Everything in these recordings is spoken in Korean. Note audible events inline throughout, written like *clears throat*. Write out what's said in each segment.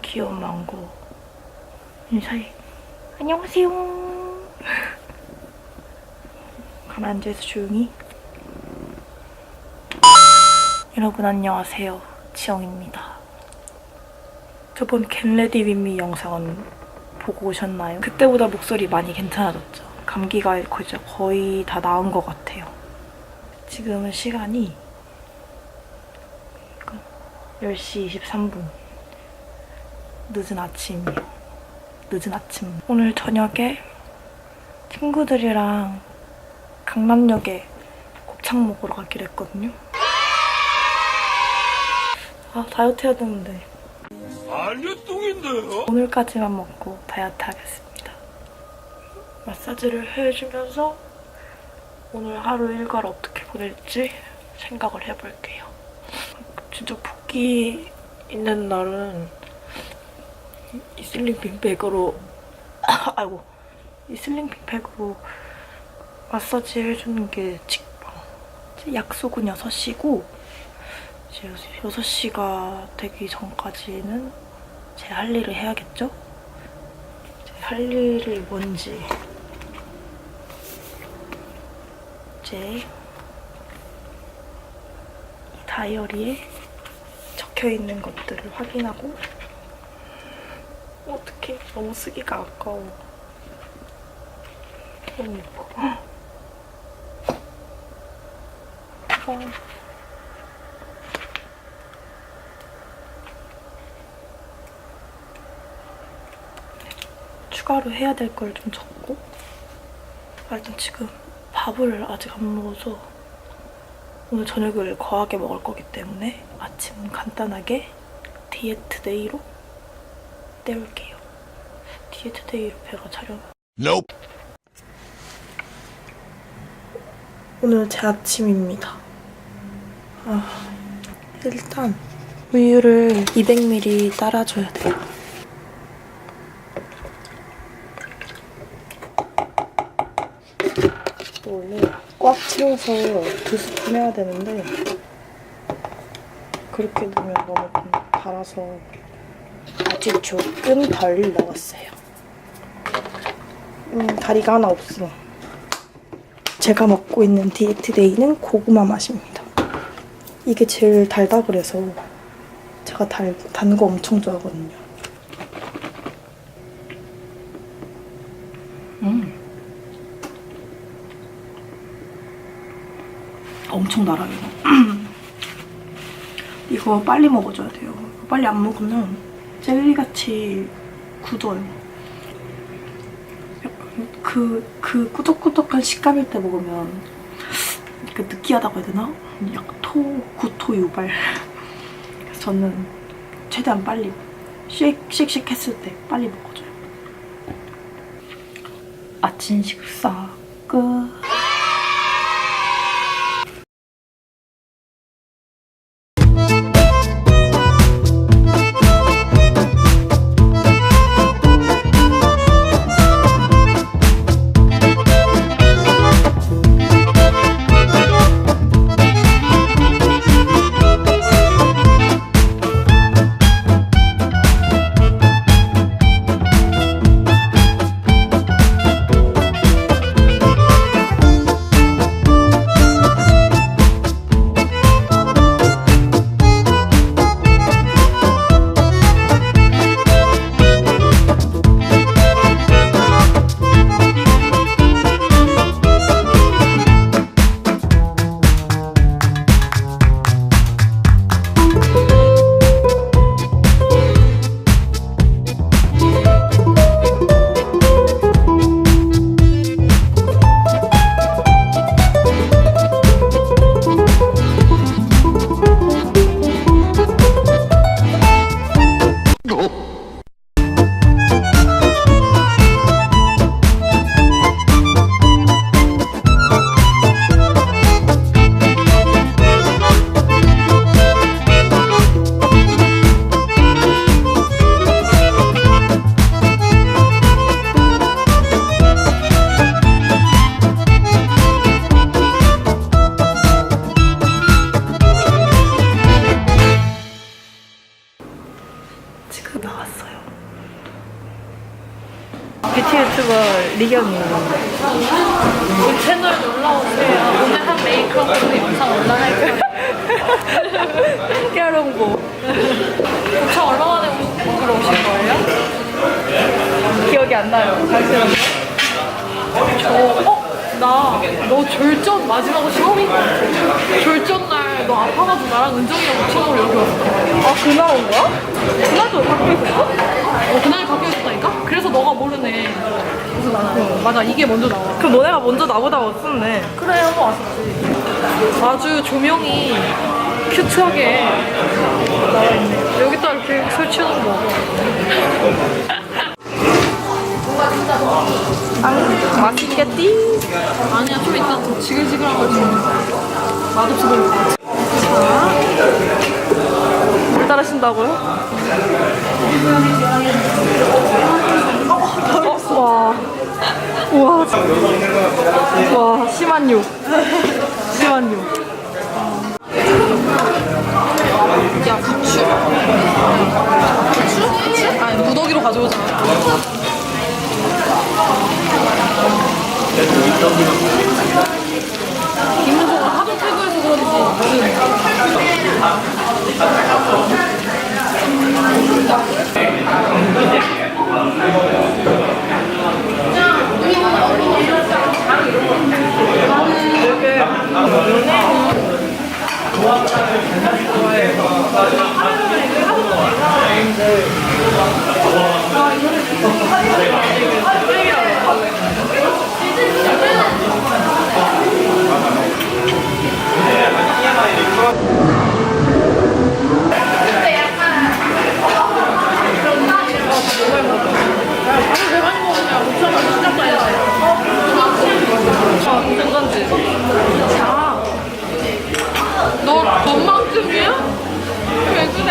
귀여운 망고. 인사해. 안녕하세요. *laughs* 가만 앉아있어 조용히. 여러분 안녕하세요. 지영입니다. 저번 겟레디 윈미 영상은 보고 오셨나요? 그때보다 목소리 많이 괜찮아졌죠. 감기가 거의, 거의 다 나은 것 같아요. 지금은 시간이 10시 23분 늦은 아침이에요. 늦은 아침. 오늘 저녁에 친구들이랑 강남역에 곱창 먹으러 가기로 했거든요. 아, 다이어트 해야 되는데. 알류뚱인데요? 오늘까지만 먹고 다이어트 하겠습니다. 마사지를 해주면서 오늘 하루 일과를 어떻게 보낼지 생각을 해볼게요. 진짜 붓기 있는 날은 이 슬링핑 백으로 *coughs* 아이고 이 슬링핑 백으로 마사지 해주는 게 직방 약속은 6시고 이제 6시가 되기 전까지는 제 할 일을 해야겠죠? 제 할 일이 뭔지 이제 이 다이어리에 적혀 있는 것들을 확인하고 어떻게 너무 쓰기가 아까워. 너무 예뻐. 아. 추가로 해야 될 걸 좀 적고 아, 일단 지금 밥을 아직 안 먹어서 오늘 저녁을 거하게 먹을 거기 때문에 아침은 간단하게 디에트 데이로 때울게요. 디에트 데이로 배가 차려. Nope. 오늘 제 아침입니다. 아, 일단 우유를 200ml 따라줘야 돼요. 원래 꽉 채워서 두 스푼 해야 되는데 그렇게 넣으면 너무 좀 달아서 아직 조금 덜 넣었어요. 음, 다리가 하나 없어. 제가 먹고 있는 디에트 데이는 고구마 맛입니다. 이게 제일 달다 그래서 제가 달, 단 거 엄청 좋아하거든요. 음. 엄청 달아요. *clears throat* 이거 빨리 먹어줘야 돼요. 빨리 안 먹으면 젤리같이 굳어요. 그, 그 꾸덕꾸덕한 식감일 때 먹으면 그 느끼하다고 해야 되나? 약간 토, 구토 유발. 그래서 저는 최대한 빨리 쉑, 쉑쉑 했을 때 빨리 먹어줘요. 아침 식사 끝. 리경이에요. 우리 채널 놀러 오세요. 오늘 한 메이크업으로 영상 올라갈 거예요. 깨알 홍보. 고창 얼마 만에 오- 먹으러 오신 거예요? 기억이 안 나요. 잠시만요. 저, 어? 나, 너 졸전 마지막으로 처음인 것 같아. 졸전 날 너 아파가지고 나랑 은정이랑 고창으로 여기 왔어. 아, 그날 온 거야? 그날도 있었어? 어, 그날 바뀌어 있었다니까? 그래서 너가 모르네. 그래서 나는, 어, 맞아, 이게 먼저 나와. 그럼 너네가 먼저 나보다 왔었네. 그래, 한번 왔었지. 아주 조명이 큐트하게 나와 있네. 여기다 이렇게 설치해놓은 거. 아, 맛있겠디? 아니야, 좀 이따 더 지글지글한 걸 좀. 맛없어 보일 것 같아. 물 따르신다고요? 어, 와. 우와. 와, 심한 욕. 심한 욕. 야, 부추. 부추? 아니, 무더기로 가져오잖아. 김문종을 하도 태그해서 그런지 무슨 아니 왜 많이 먹었냐? 목사가 시작 가야 돼. 아, 무슨 건지. 자, 너 건망증이야? 왜 그래?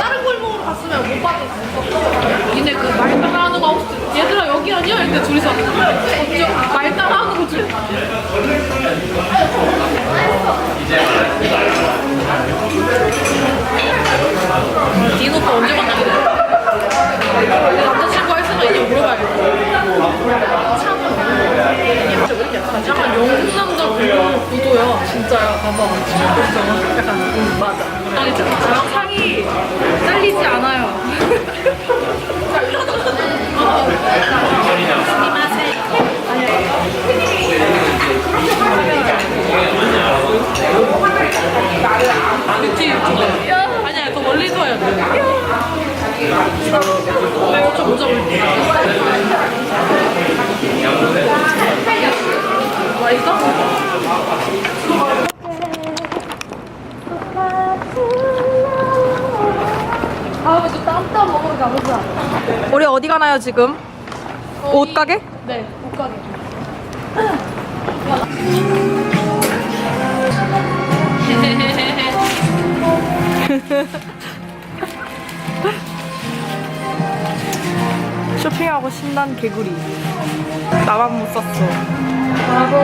다른 걸 먹으러 갔으면 못 받았어. 니네 그 말 따라하는 거 없어. 얘들아 여기 아니야? 이렇게 둘이서 어쩌- 말 따라하는 거 줄. 니 오빠 언제 만나게 돼? 남자친구가 있으면 이제 물어봐야겠다. 약간 영국 남자 구도, 구도야. 진짜야. 봐봐. 진짜. 응, 맞아. 아니, 저랑 상이 잘리지 않아요. 뷰티 유튜버. 아니야, 더 멀리서 해야 돼. 어, 좀 모자 볼게. 맛있어? 다음에 또 땀땀 먹으러 가보자. 우리 어디 가나요, 지금? 옷 가게? 네, 옷 가게. *laughs* 쇼핑하고 신난 개구리. 나만 못 샀어. 나도.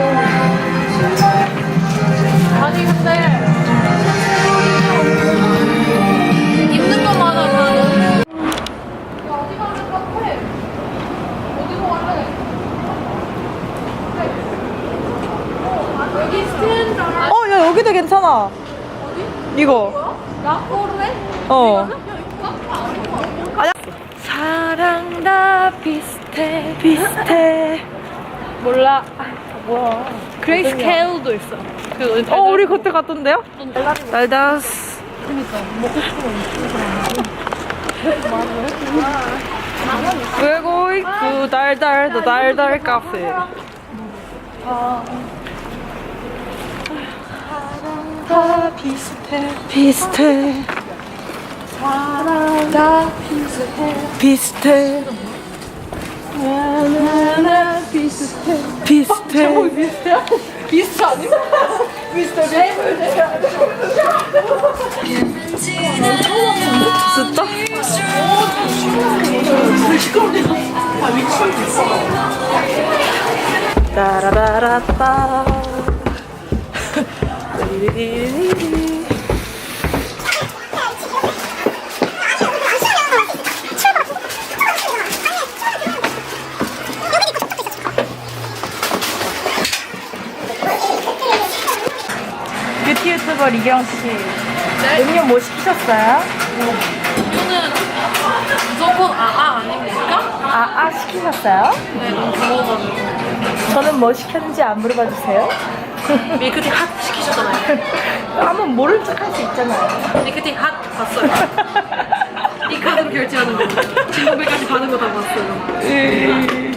해. 몰라. 뭐야? 그레이스 켈도 있어. 그 어, 우리 그때 갔던데요? 달다스. 그러니까 먹고 싶은 거 We're going to 달달, the 달달 카페. 다 비슷해, 비슷해. 사랑 다 비슷해, 비슷해. 나나나 비슷해, 비슷해. 비슷해요? 비슷 아니야? 진짜? 따라라라따 *laughs* 유튜버 리경 씨. 네? 음료 뭐 시키셨어요? 이거는 무조건 아아 아닙니까? 아, 아 시키셨어요? 네, 너무 더워가지고. 저는 뭐 시켰는지 안 물어봐 주세요. *laughs* 밀크티 핫 시키셨잖아요. 한번 모른 척 할 수 있잖아요. 밀크티 핫 봤어요. *laughs* 이 카드로 결제하는 거. 진동배까지 받은 거 다 봤어요.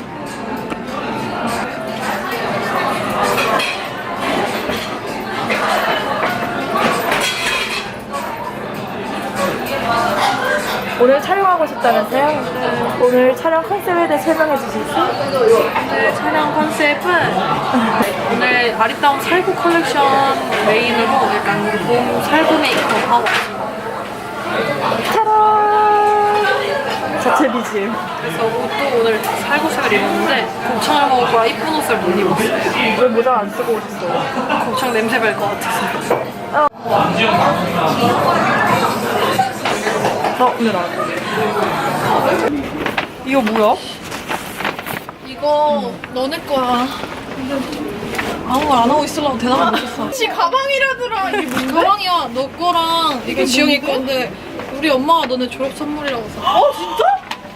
오늘 촬영하고 싶다면서요? 오늘 촬영 컨셉에 대해 설명해 주실 수? 오늘 촬영 컨셉은 오늘 아리따운 살구 컬렉션 메인으로 약간 봄 살구 메이크업 하고 왔습니다. 짜란! 자체 BGM. 그래서 옷도 오늘 살구색을 입었는데 곱창을 먹을 거라 이쁜 옷을 못 입었어요. 왜 모자 안 쓰고 오셨어요? 곱창 냄새 날 것 같아서. 어, 오늘 안. 이거 뭐야? 이거 너네 거야. 아무 말 안 하고 있으려고 대답을 못했어. *laughs* 지 가방이라더라. 이게 뭔 가방이야. 너 거랑 이게 지영이 건데 우리 엄마가 너네 졸업 선물이라고 사. 어, 진짜?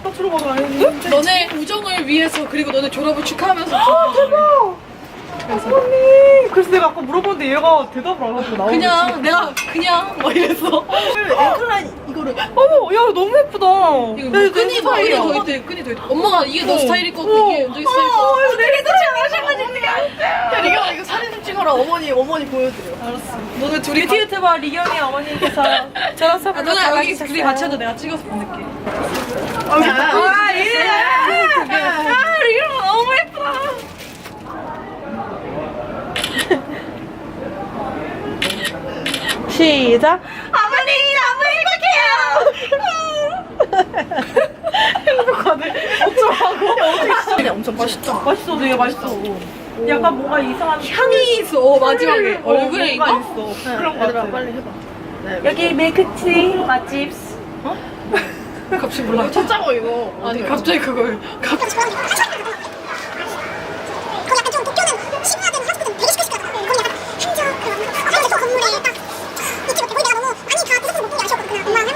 나 들어가면 안 했는데? 너네 우정을 위해서 그리고 너네 졸업을 축하하면서 아, 대박! 어머니! 그래서 내가 아까 물어봤는데 얘가 대답을 안 하고 나오고. 그냥 내가 그냥 막 이랬어. 앵클라인 이거를 어머, 야, 너무 예쁘다. 이거 뭐 끈이 더 끈이 더 있대. 끈이 더 있대. 엄마가 이게 너 스타일일 것 같고 이게 너 스타일일 것 같고. 되게 잘하셔가지고. 야 리경아 이거 사진 좀 찍어라 어머니 어머니 보여드려. 너네 둘이 뷰티 유튜버 리경이 어머니께서 저런 아, 선물 누나 여기 둘이 같이 해도 내가 찍어서 보낼게. 아! 아, 리경 너무 예쁘다. 시작. 어머니 너무 행복해요. 행복하네. 어쩌라고? 근데 엄청 맛있다. 맛있어, 되게 맛있어. 약간 뭔가 이상한 향이 있어. 어, 마지막에 어, 얼굴에? 있어. 그런 거 같아. 빨리 해봐. 여기 밀크티 맛집. *laughs* 갑자기 몰라. 첫 장어 이거 아니 갑자기 그걸 갑자기 *laughs* nắng